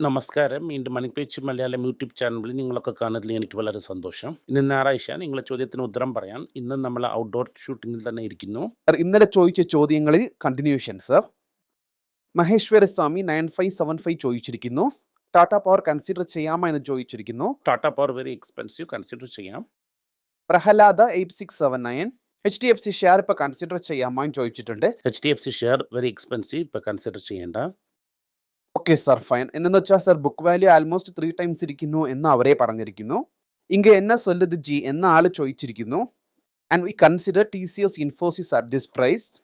നമസ്കാരം. വീണ്ടും മണിപ്പേച്ച് മലയാളം യൂട്യൂബ് ചാനലിൽ നിങ്ങളൊക്കെ കാണുന്നതിൽ എനിക്ക് വളരെ സന്തോഷം. ഇന്ന് ഞായറാഴ്ച നിങ്ങളെ ചോദ്യത്തിന് ഉത്തരം പറയാൻ ഇന്ന് നമ്മൾ ഔട്ട്ഡോർ ഷൂട്ടിങ്ങിൽ തന്നെ ഇരിക്കുന്നു. ഇന്നലെ ചോദിച്ച ചോദ്യങ്ങളിൽ continuation sir Maheshwara Swami nine five seven five ചോദിച്ചിരിക്കുന്നു Tata power consider ചെയ്യാമോ എന്ന് ചോദിച്ചിരിക്കുന്നു Tata power very expensive consider ചെയ്യാം. Prahlada eight six seven nine H D F C share ഇപ്പൊ കൺസിഡർ ചെയ്യാമോ എന്ന് ചോദിച്ചിട്ടുണ്ട് H D F C share very expensive ഇപ്പൊ consider ചെയ്യേണ്ട. Okay sir fine എന്നു വെച്ചാൽ sir book value almost three times ഇരിക്കുന്നു എന്ന് അവരെ പറഞ്ഞിരിക്കുന്നു. ഇങ്ക എന്നെ സൊല്ലത് ജി എന്ന ആൾ ചോദിച്ചിരിക്കുന്നു and we consider T C S Infosys at this price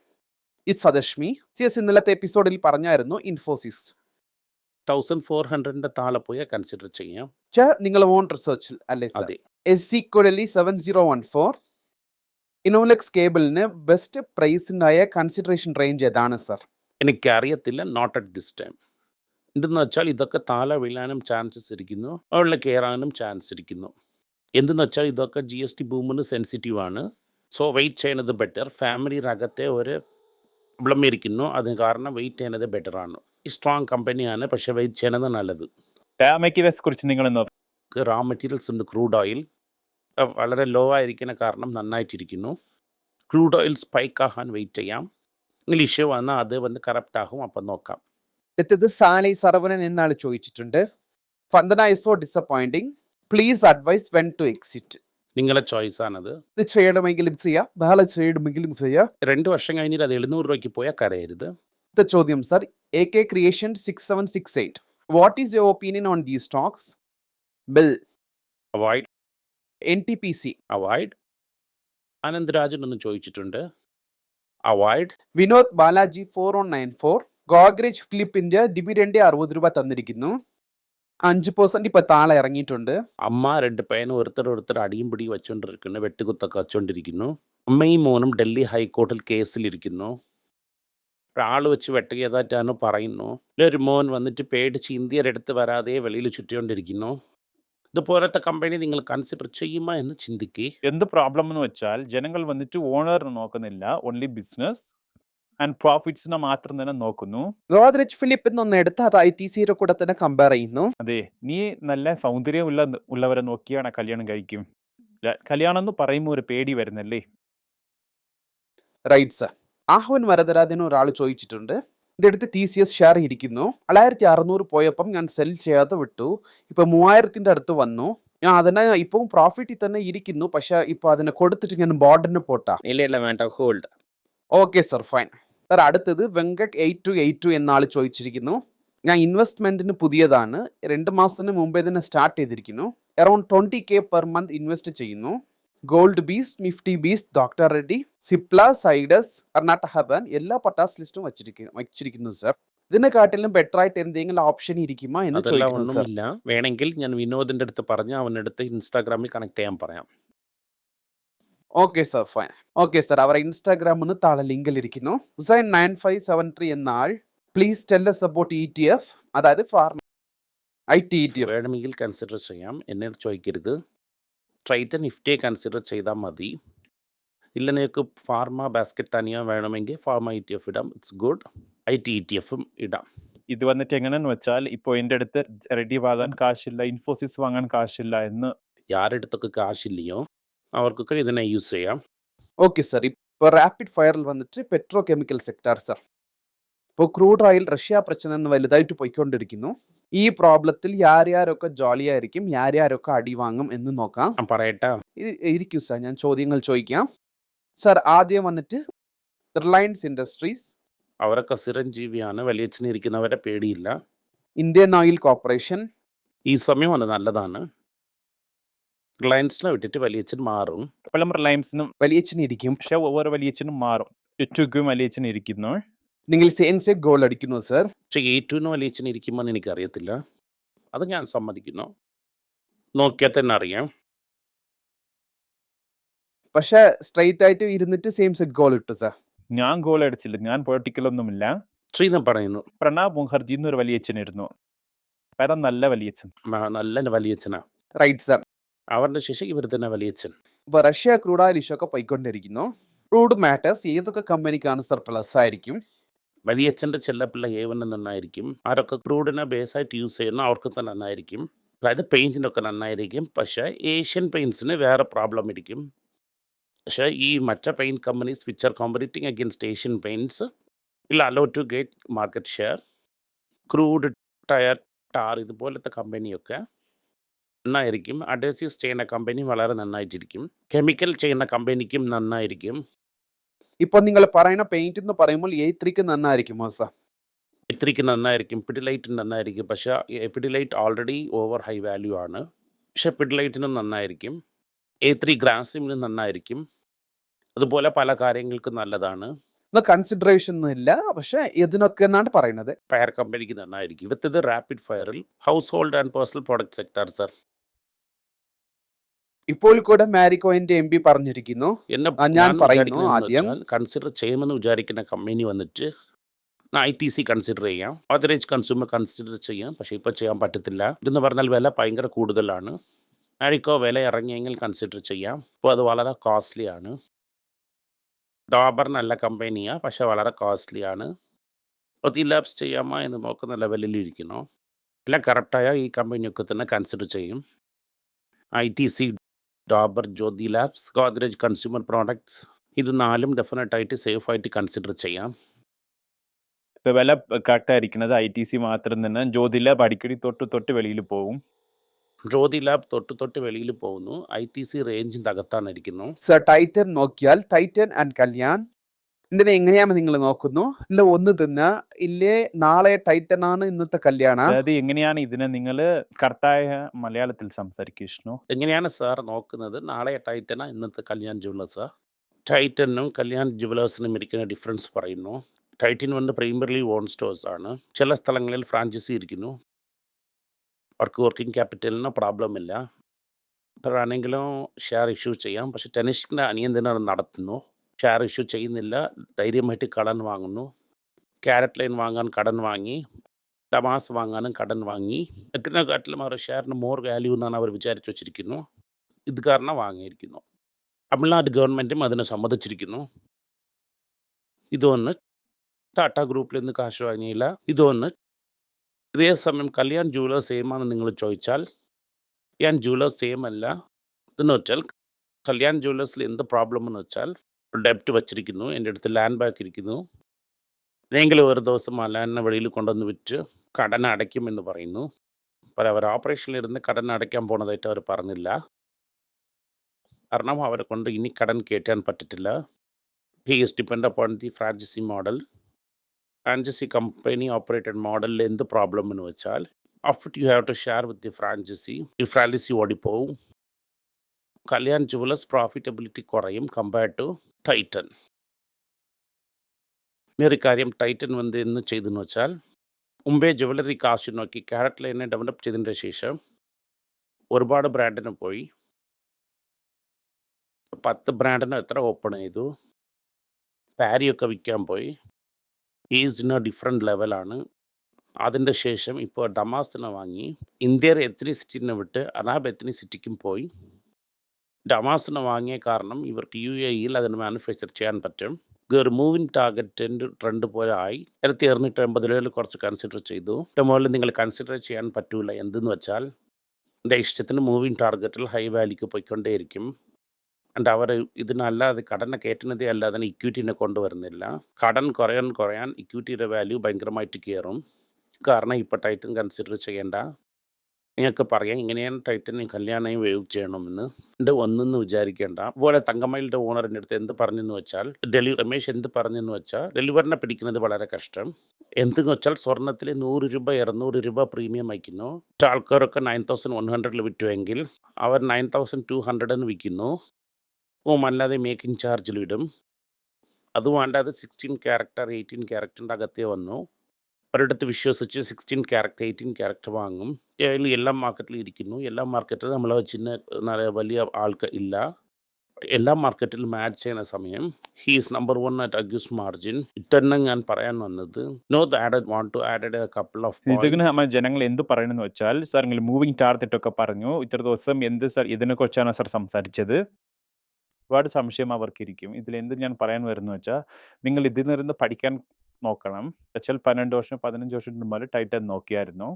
it's സദശ്മി C S ഇന്നലത്തെ എപ്പിസോഡിൽ പറഞ്ഞായിരുന്നു ഇൻഫോസിസ് തൗസൻഡ് ഫോർ ഹൺഡ്രഡിന്റെ താഴെ പോയാൽ കൺസിഡർ ചെയ്യാം. നിങ്ങൾ ഓൺ റിസർച്ചിൽ അല്ലേ sir. Yes equally seven zero one four Inolex കേബിളിന് ബെസ്റ്റ് പ്രൈസിന്റെ കൺസിഡറേഷൻ റേഞ്ച് ഏതാണ് സർ എനിക്കറിയത്തില്ല നോട്ട് അറ്റ് ദിസ് ടൈം. എന്തെന്ന് വെച്ചാൽ ഇതൊക്കെ താല വീഴാനും ചാൻസസ് ഇരിക്കുന്നു അവിടെ കയറാനും ചാൻസ് ഇരിക്കുന്നു. എന്തെന്ന് വെച്ചാൽ ഇതൊക്കെ ജി എസ് ടി ബൂമിന് സെൻസിറ്റീവ് ആണ്. സോ വെയിറ്റ് ചെയ്യുന്നത് ബെറ്റർ. ഫാമിലി രകത്തെ ഒരു പ്രോബ്ലം ഇരിക്കുന്നു അതിന് കാരണം വെയിറ്റ് ചെയ്യുന്നത് ബെറ്റർ ആണ്. സ്ട്രോങ് കമ്പനിയാണ് പക്ഷേ വെയിറ്റ് ചെയ്യുന്നത് നല്ലത്. കുറിച്ച് നിങ്ങൾ റാ മെറ്റീരിയൽസ് ഉണ്ട് ക്രൂഡ് ഓയിൽ വളരെ ലോ ആയിരിക്കുന്ന കാരണം നന്നായിട്ടിരിക്കുന്നു. ക്രൂഡ് ഓയിൽ സ്പൈക്ക് ആകാൻ വെയിറ്റ് ചെയ്യാം. ഇംഗ്ലീഷ് വന്നാൽ അത് വന്ന് കറപ്റ്റ് ആകും അപ്പം നോക്കാം. അടുത്തത് സാലൈ സർവനൻ എന്നാൾ ചോദിച്ചിട്ടുണ്ട്. ഫന്തന I so disappointing please advise when to exit നിങ്ങളെ ചോയ്സ് ആണത്. ഇത് ചെയ്യണമെങ്കിലും ചെയ്യാം. വേറെ ചെയ്യണമെങ്കിലും ചെയ്യാം. രണ്ട് വർഷം കഴിഞ്ഞിട്ട് അത് എഴുന്നൂറ് രൂപയ്ക്ക് പോയാൽ കരയരുത്. അടുത്ത ചോദ്യം sir A K creation six seven six eight what is your opinion on these stocks bill avoid N T P C avoid Anantharajan ഒന്ന് ചോദിച്ചിട്ടുണ്ട്. Avoid Vinod Balaji four on nine four Godrej ഫിലിപ്പിന്റെ dividend അറുപത് രൂപ തന്നിരിക്കുന്നു അഞ്ച് percent ഇപ്പൊ താളെ ഇറങ്ങിയിട്ടുണ്ട് അമ്മ രണ്ട് പയ്യനും ഒരുത്തർ ഒരുത്തർ അടിയും പിടിയും വെച്ചുകൊണ്ടിരിക്കുന്നു വെട്ടുകുത്തൊക്കെ വെച്ചോണ്ടിരിക്കുന്നു അമ്മയും മോനും ഡൽഹി ഹൈക്കോർട്ടിൽ കേസിലിരിക്കുന്നു. ഒരാൾ വെച്ച് വെട്ടുകേതാറ്റാണ് പറയുന്നു. ഒരു മോൻ വന്നിട്ട് പേടിച്ച് ഇന്ത്യയുടെ അടുത്ത് വരാതെ വെളിയിൽ ചുറ്റിക്കൊണ്ടിരിക്കുന്നു. ഇതുപോലത്തെ കമ്പനി നിങ്ങൾ കൺസിഡർ ചെയ്യുമോ എന്ന് ചിന്തിക്കുക എന്ത് പ്രോബ്ലം എന്ന് വെച്ചാൽ ജനങ്ങൾ വന്നിട്ട് ഓണറിനെ നോക്കുന്നില്ല ഓൺലി ബിസിനസ് ആൻഡ് പ്രോഫിറ്റ്സിനെ മാത്രം തന്നെ നോക്കുന്നു. റോദ്രിച്ച് ഫിലിപ്പ് എന്നൊന്ന് എടുത്ത് അത് ഐ ടി സിയുടെ കൂടെ തന്നെ കമ്പയർ ചെയ്യുന്നു. അതെ നീ നല്ല സൗന്ദര്യമുള്ള ഉള്ളവരെ നോക്കിയാണ് കല്യാണം കഴിക്കും. കല്യാണം എന്ന് പറയുമ്പോൾ ഒരു പേടി വരുന്നല്ലേ? റൈറ്റ് സർ ആഹ്വൻ വരദരാജന് ഒരാൾ ചോദിച്ചിട്ടുണ്ട്. ഇതെടുത്ത് ടി സി എസ് ഷെയർ ഇരിക്കുന്നു. തൊള്ളായിരത്തി അറുന്നൂറ് പോയപ്പം ഞാൻ സെൽ ചെയ്യാതെ വിട്ടു. ഇപ്പൊ മൂവായിരത്തിന്റെ അടുത്ത് വന്നു. ഞാൻ അതിനെ ഇപ്പം പ്രോഫിറ്റിൽ തന്നെ ഇരിക്കുന്നു. പക്ഷെ ഇപ്പൊ അതിനെ കൊടുത്തിട്ട് ഞാൻ ബോർഡിന് പോട്ടാ. ഇല്ല ഇല്ല വേണ്ട. Hold okay sir fine sir അടുത്തത് Venkat eight two eight two എന്ന ആൾ ചോദിച്ചിരിക്കുന്നു. ഞാൻ ഇൻവെസ്റ്റ്മെന്റിന് പുതിയതാണ്. രണ്ട് മാസത്തിന് മുമ്പേ തന്നെ സ്റ്റാർട്ട് ചെയ്തിരിക്കുന്നു. Around twenty K per month invest ചെയ്യുന്നു. Gold BeES Nifty BeES doctor Reddy Cipla Zydus Karnataka ഹബൻ എല്ലാ പട്ടാസ് ലിസ്റ്റും വച്ചിരിക്കുന്നു വച്ചിരിക്കുന്നു സർ ഇതിനെക്കാട്ടിലും ബെറ്റർ ആയിട്ട് എന്തെങ്കിലും ഓപ്ഷൻ ഇരിക്കുമോ എന്ന് ചോദിക്കുന്നു ഒന്നുമില്ല. വേണമെങ്കിൽ ഞാൻ വിനോദിന്റെ അടുത്ത് പറഞ്ഞ് അവന്റെ അടുത്ത് ഇൻസ്റ്റാഗ്രാമിൽ കണക്ട് ചെയ്യാൻ പറയാം. Okay sir fine okay sir അവരുടെ ഇൻസ്റ്റാഗ്രാമിൽ നിന്ന് താഴെ ലിങ്കിൽ ഇരിക്കുന്നു sign nine five seven three എന്ന ആൾ please tell us about E T F അതായത് pharma I T E T F വേണമെങ്കിൽ കൺസിഡർ ചെയ്യാം. എന്നെ ചോദിക്കരുത്. ട്രൈറ്റൻ നിഫ്റ്റിയെ കൺസിഡർ ചെയ്താൽ മതി. ഇല്ല നിങ്ങൾക്ക് ഫാർമ ബാസ്ക്കറ്റ് തനിയാ വേണമെങ്കിൽ ഫാർമ ഇ ടി എഫ് ഇടാം. It's good. I T E T എഫും ഇടാം. ഇത് വന്നിട്ട് എങ്ങനെയെന്ന് വെച്ചാൽ ഇപ്പോൾ എന്റെ അടുത്ത് റെഡി വാങ്ങാൻ കാശില്ല ഇൻഫോസിസ് വാങ്ങാൻ കാശില്ല എന്ന് ആരടുത്തൊക്കെ കാശില്ലയോ അവർക്കൊക്കെ ഇതിനെ യൂസ് ചെയ്യാം. ഓക്കെ സർ ഇപ്പോൾ റാപ്പിഡ് ഫയറിൽ വന്നിട്ട് പെട്രോ കെമിക്കൽ സെക്ടർ സർ ഇപ്പോൾ ക്രൂഡ് ഓയിൽ റഷ്യ പ്രശ്നം എന്ന് വലുതായിട്ട് പോയിക്കൊണ്ടിരിക്കുന്നു ഈ പ്രോബ്ലത്തിൽ യാര്യാരൊക്കെ ജോളിയായിരിക്കും യാര്യാരൊക്കെ അടി വാങ്ങും എന്ന് നോക്കാം. പറയട്ടെ. ഇരിക്കൂ സാർ ഞാൻ ചോദ്യങ്ങൾ ചോദിക്കാം. സർ ആദ്യം വന്നിട്ട് റിലയൻസ് ഇൻഡസ്ട്രീസ് അവരൊക്കെ ചിരഞ്ജീവിയാണ് വലിയച്ഛന് ഇരിക്കുന്നവരെ പേടിയില്ല. ഇന്ത്യൻ ഓയിൽ കോർപ്പറേഷൻ ഈ സമയം അത് നല്ലതാണ്. റിലയൻസിനെ വിട്ടിട്ട് വലിയച്ഛൻ മാറും. പലം റിലയൻസിനും വലിയച്ഛന് ഇരിക്കും. പക്ഷെ ഓരോ വലിയച്ഛനും മാറും. ചുറ്റുക്കും വലിയച്ഛൻ ഇരിക്കുന്നു. നിങ്ങൾ സെയിൻസ് ഗോൾ അടിക്കുന്നു സർ പക്ഷെ ഏറ്റവും വലിയച്ഛൻ എനിക്ക് എനിക്കറിയത്തില്ല. അത് ഞാൻ സമ്മതിക്കുന്നു. നോക്കിയാൽ തന്നെ അറിയാം. പക്ഷെ സ്ട്രൈറ്റ് ആയിട്ട് ഇരുന്നിട്ട് സെയിംസ് ഗോൾ ഇട്ടു സർ ഞാൻ ഗോൾ അടിച്ചില്ല. ഞാൻ പൊളിറ്റിക്കലൊന്നുമില്ല ശ്രീന പറയുന്നു. പ്രണാബ് മുഖർജി എന്നൊരു വലിയച്ഛനായിരുന്നു വേറെ നല്ല വലിയച്ഛൻ. നല്ല വലിയച്ഛനാ. റൈറ്റ് സർ അവരുടെ ശേഷം ഇവർ തന്നെ വലിയച്ഛൻ. ഇപ്പൊ റഷ്യ ക്രൂഡ് ഓയിൽ ഇഷ്യൂ ഒക്കെ പോയിക്കൊണ്ടിരിക്കുന്നു. ക്രൂഡ് മാറ്റേഴ്സ് ഏതൊക്കെ കമ്പനിക്കാണ് സർപ്ലസ് ആയിരിക്കും? വലിയച്ഛന്റെ ചെല്ലപ്പിള്ള ഏവൻ നന്നായിരിക്കും ആരൊക്കെ ക്രൂഡിനെ ബേസായിട്ട് യൂസ് ചെയ്യുന്ന അവർക്ക് തന്നെ നന്നായിരിക്കും. അതായത് പെയിന്റിനൊക്കെ നന്നായിരിക്കും. പക്ഷേ ഏഷ്യൻ പെയിൻസിന് വേറെ പ്രോബ്ലം ഇരിക്കും. പക്ഷേ ഈ മറ്റേ paint companies which are competing against Asian paints ഇല്ല allow to get market share crude tyre tar ഇതുപോലത്തെ കമ്പനിയൊക്കെ നന്നായിരിക്കും. അഡേസീസ് ചെയ്യുന്ന കമ്പനി വളരെ നന്നായിട്ടിരിക്കും. കെമിക്കൽ ചെയ്യുന്ന കമ്പനിക്കും നന്നായിരിക്കും. ഇപ്പൊ നിങ്ങൾ പറയുന്ന പെയിന്റ് എന്ന് പറയുമ്പോൾ എ ത്രീക്ക് നന്നായിരിക്കുമോ സാർ എത്രയ്ക്ക് നന്നായിരിക്കും. പിഡിലൈറ്റ് നന്നായിരിക്കും. പക്ഷേ Pidilite already over high value ആണ്. പക്ഷേ പിഡിലൈറ്റിനും നന്നായിരിക്കും. എ ത്രീ ഗ്രാസിമിന് നന്നായിരിക്കും. അതുപോലെ പല കാര്യങ്ങൾക്കും നല്ലതാണ്. കൺസിഡറേഷൻ ഇല്ല. പക്ഷേ ഇതിനൊക്കെ എന്നാണ് പറയുന്നത്? ഫയർ കമ്പനിക്ക് നന്നായിരിക്കും. വിത്ത് ഇത് rapid ഫയറിൽ household and personal product sector sir ഇപ്പോൾ കൂടെ മാരിക്കോയിന്റെ എം പി പറഞ്ഞിരിക്കുന്നു. ഞാൻ പറയുന്നു ആദ്യം. കൺസിഡർ ചെയ്യുമെന്ന് വിചാരിക്കുന്ന കമ്പനി വന്നിട്ട് ഐ ടി സി കൺസിഡർ ചെയ്യാം. ഓതറേജ് കൺസ്യൂമർ കൺസിഡർ ചെയ്യാം. പക്ഷേ ഇപ്പോൾ ചെയ്യാൻ പറ്റത്തില്ല. ഇതെന്ന് പറഞ്ഞാൽ വില ഭയങ്കര കൂടുതലാണ്. മാരിക്കോ വില ഇറങ്ങിയെങ്കിൽ കൺസിഡർ ചെയ്യാം. ഇപ്പോൾ അത് വളരെ കോസ്റ്റ്ലി ആണ്. ഡോബർ നല്ല കമ്പനിയാണ് പക്ഷേ വളരെ കോസ്റ്റ്ലി ആണ്. ഒത്തി ലാബ്സ് ചെയ്യാമോ എന്ന് നോക്കുന്ന ലെവലിൽ ഇരിക്കുന്നു. എല്ലാം കറക്റ്റായ ഈ കമ്പനിയൊക്കെ തന്നെ കൺസിഡർ ചെയ്യും. I T C Dabur Jyothy labs Godrej consumer products ഇത് നാലും ഡെഫിനറ്റ് ആയിട്ട് സേഫ് ആയിട്ട് കൺസിഡർ ചെയ്യാം. ഇപ്പൊ വില കറക്റ്റ് ആയിരിക്കുന്നത് ഐ ടി സി മാത്രം തന്നെ ജ്യോതി ലാബ് അടിക്കടി തൊട്ട് തൊട്ട് വെളിയിൽ പോകും ജ്യോതി ലാബ് തൊട്ട് തൊട്ട് വെളിയിൽ പോകുന്നു. ഐ ടി സി റേഞ്ചിന്റെ അകത്താണ് ഇരിക്കുന്നു. സർ ടൈറ്റൻ നോക്കിയാൽ ടൈറ്റൻ ആൻഡ് കല്യാൺ ഇതിനെ എങ്ങനെയാണ് നിങ്ങൾ നോക്കുന്നു? ഇല്ല ഒന്ന് തിന്ന. ഇല്ലേ നാളെ ടൈറ്റൻ ആണ് ഇന്നത്തെ കല്യാണം. അതായത് എങ്ങനെയാണ് ഇതിനെ നിങ്ങൾ കറക്റ്റായ മലയാളത്തിൽ സംസാരിക്കുന്നു എങ്ങനെയാണ് സാർ നോക്കുന്നത്? നാളെ ടൈറ്റനാ ഇന്നത്തെ കല്യാൺ ജുവലേഴ്സാ. ടൈറ്റനും കല്യാൺ ജുവലേഴ്സിനും ഇരിക്കുന്ന ഡിഫറൻസ് പറയുന്നു. ടൈറ്റൻ വന്ന് പ്രീമിയർലി ഓൺ സ്റ്റോഴ്സ് ആണ്. ചില സ്ഥലങ്ങളിൽ ഫ്രാഞ്ചൈസി ഇരിക്കുന്നു. അവർക്ക് വർക്കിംഗ് ക്യാപിറ്റലിന് പ്രോബ്ലം ഇല്ല. ഇപ്പോഴാണെങ്കിലും ഷെയർ ഇഷ്യൂ ചെയ്യാം. പക്ഷെ ടെനിഷിന്റെ അനിയന്ത്രണം നടത്തുന്നു. ഷെയർ ഇഷ്യൂ ചെയ്യുന്നില്ല. ധൈര്യമായിട്ട് കടൻ വാങ്ങുന്നു. ക്യാരറ്റ് ലൈൻ വാങ്ങാൻ കടൻ വാങ്ങി. ടമാസ് വാങ്ങാനും കടൻ വാങ്ങി. എത്രനെക്കാട്ടിലും അവരുടെ ഷെയറിന് മോർ വാല്യൂ എന്നാണ് അവർ വിചാരിച്ചു വച്ചിരിക്കുന്നു. ഇത് കാരണം വാങ്ങിയിരിക്കുന്നു. തമിഴ്നാട് ഗവൺമെന്റും അതിനെ സമ്മതിച്ചിരിക്കുന്നു. ഇതൊന്ന് ടാറ്റ ഗ്രൂപ്പിൽ നിന്ന് കാശ് വാങ്ങിയില്ല. ഇതൊന്ന് ഇതേ സമയം കല്യാൺ ജുവലേഴ്സ് സെയിമാണെന്ന് നിങ്ങൾ ചോദിച്ചാൽ കല്യാൺ ജുവലേഴ്സ് സെയിം അല്ല. എന്ന് വെച്ചാൽ കല്യാൺ ജുവലേഴ്സിൽ എന്ത് പ്രോബ്ലം എന്ന് വെച്ചാൽ ഡെപ്റ്റ് വച്ചിരിക്കുന്നു എന്റെ അടുത്ത് ലാൻഡ് ബാക്ക് ഇരിക്കുന്നു. ഏതെങ്കിലും ഒരു ദിവസം ആ ലാൻഡിനെ വെളിയിൽ കൊണ്ടുവന്ന് വിറ്റ് കടന അടയ്ക്കുമെന്ന് പറയുന്നു. അപ്പോൾ അവർ ഓപ്പറേഷനിലിരുന്ന് കടന അടയ്ക്കാൻ പോണതായിട്ട് അവർ പറഞ്ഞില്ല. കാരണം അവരെ കൊണ്ട് ഇനി കടൻ കയറ്റാൻ പറ്റത്തില്ല. He is depend upon the franchise model franchise company operated മോഡലിൽ എന്ത് പ്രോബ്ലം എന്ന് വെച്ചാൽ after you have to share with the franchise ഈ ഫ്രാഞ്ചൈസി ഓടിപ്പോവും. കല്യാൺ ജുവലേഴ്സ് പ്രോഫിറ്റബിലിറ്റി കുറയും കമ്പയർഡ് ടു ടൈറ്റൻ വേറെ കാര്യം ടൈറ്റൻ വന്ന് എന്ന് ചെയ്തെന്ന് വെച്ചാൽ മുമ്പേ ജുവലറി കാശ് നോക്കി ക്യാരറ്റ് ലൈനെ ഡെവലപ്പ് ചെയ്തതിന്റെ ശേഷം ഒരുപാട് ബ്രാൻഡിന് പോയി. പത്ത് ബ്രാൻഡിന് എത്ര ഓപ്പൺ ചെയ്തു. പാരിയൊക്കെ വിൽക്കാൻ പോയി. ഈസിന് ഡിഫറെന്റ് ലെവലാണ് അതിന്റെ ശേഷം ഇപ്പോൾ ഡമാസിനെ വാങ്ങി ഇന്ത്യയുടെ എത്നിസിറ്റിനെ വിട്ട് അനാബ് എത്നിസിറ്റിക്കും പോയി. ഡമാസിനെ വാങ്ങിയ കാരണം ഇവർക്ക് യു എ ഇയിൽ അതിന് മാനുഫാക്ചർ ചെയ്യാൻ പറ്റും. ഒരു മൂവിങ് ടാർഗറ്റിന്റെ ട്രെൻഡ് പോലെ ആയി. ആയിരത്തി അറുന്നൂറ്റി അമ്പതിലേൽ കുറച്ച് കൺസിഡർ ചെയ്തു. മുകളിൽ നിങ്ങൾ കൺസിഡർ ചെയ്യാൻ പറ്റൂല. എന്തെന്ന് വെച്ചാൽ എന്റെ ഇഷ്ടത്തിന് മൂവിങ് ടാർഗറ്റിൽ ഹൈ വാല്യൂക്ക് പോയിക്കൊണ്ടേയിരിക്കും. ആൻഡ് അവർ ഇതിനല്ലാതെ കടനെ കയറ്റുന്നതേ അല്ലാതെ ഇക്വിറ്റിനെ കൊണ്ടുവരുന്നില്ല. കടൻ കുറയാൻ കുറയാൻ ഇക്വിറ്റിയുടെ വാല്യൂ ഭയങ്കരമായിട്ട് കയറും. കാരണം ഇപ്പോൾ ടൈറ്റൻ കൺസിഡർ ചെയ്യേണ്ട നിങ്ങൾക്ക് പറയാം. ഇങ്ങനെയാണ് ടൈറ്റനും കല്യാണം വേവ് ചെയ്യണമെന്ന്. എന്റെ ഒന്നെന്ന് വിചാരിക്കേണ്ട. അതുപോലെ തങ്കമയിലിന്റെ ഓണറിന്റെ അടുത്ത് എന്ത് പറഞ്ഞെന്ന് വെച്ചാൽ ഡെലി രമേശ് എന്ത് പറഞ്ഞെന്ന് വെച്ചാൽ ഡെലിവറിനെ പിടിക്കുന്നത് വളരെ കഷ്ടം. എന്തെന്ന് വെച്ചാൽ സ്വർണത്തിൽ നൂറ് രൂപ ഇരുന്നൂറ് രൂപ പ്രീമിയം വയ്ക്കുന്നു. ആൾക്കാരൊക്കെ നയൻ തൗസൻഡ് വൺ ഹൺഡ്രഡിൽ വിറ്റുവെങ്കിൽ അവർ നയൻ തൗസൻഡ് ടു ഹൺഡ്രഡിന് വിൽക്കുന്നു. ഓ അല്ലാതെ മേക്കിംഗ് ചാർജിൽ ഇടും. അതും അല്ലാതെ സിക്സ്റ്റീൻ ക്യാരക്ടർ എയ്റ്റീൻ ക്യാരക്ടറിന്റെ അകത്തേ വന്നു. ഒരിടത്ത് വിശ്വസിച്ച് സിക്സ്റ്റീൻ ക്യാരക്ടർ എയ്റ്റീൻ ക്യാരക്ടർ വാങ്ങും. അതിൽ എല്ലാ മാർക്കറ്റിലും ഇരിക്കുന്നു. എല്ലാ മാർക്കറ്റിലും നമ്മളെ ചിന്ന വലിയ ആൾക്ക് ഇല്ല. എല്ലാ മാർക്കറ്റിലും മാച്ച് ചെയ്യുന്ന സമയം he is number one at അഗ്യൂസ് margin ഇത്തന്നെ ഞാൻ പറയാൻ വന്നത്. No added want to added couple of ഇതിന് നമ്മൾ ജനങ്ങൾ എന്ത് പറയണമെന്ന് വെച്ചാൽ സാർ നിങ്ങൾ മൂവിങ് ടാർഗറ്റ് ഒക്കെ പറഞ്ഞു. ഇത്ര ദിവസം എന്ത് സാർ ഇതിനെ കുറിച്ചാണ് സാർ സംസാരിച്ചത്. ഒരുപാട് സംശയം അവർക്കിരിക്കും. ഇതിൽ എന്ത് ഞാൻ പറയാൻ വരുന്നു വെച്ചാൽ നിങ്ങൾ ഇതിൽ നിന്ന് പഠിക്കാൻ നോക്കണം. വെച്ചാൽ പന്ത്രണ്ട് വർഷം പതിനഞ്ച് വർഷം മുമ്പ് ടൈറ്റൻ നോക്കിയായിരുന്നു.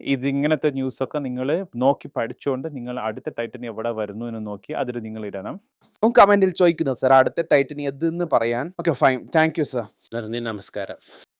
ഇതിങ്ങനത്തെ ഇങ്ങനത്തെ ന്യൂസൊക്കെ നിങ്ങൾ നോക്കി പഠിച്ചുകൊണ്ട് നിങ്ങൾ അടുത്ത ടൈറ്റൻ എവിടെ വരുന്നു എന്ന് നോക്കി അതിൽ നിങ്ങൾ ഇടണം. കമന്റിൽ ചോദിക്കുന്നു സർ അടുത്ത ടൈറ്റൻ എന്ന് പറയാൻ? Okay fine thank you sir നന്ദി നമസ്കാരം.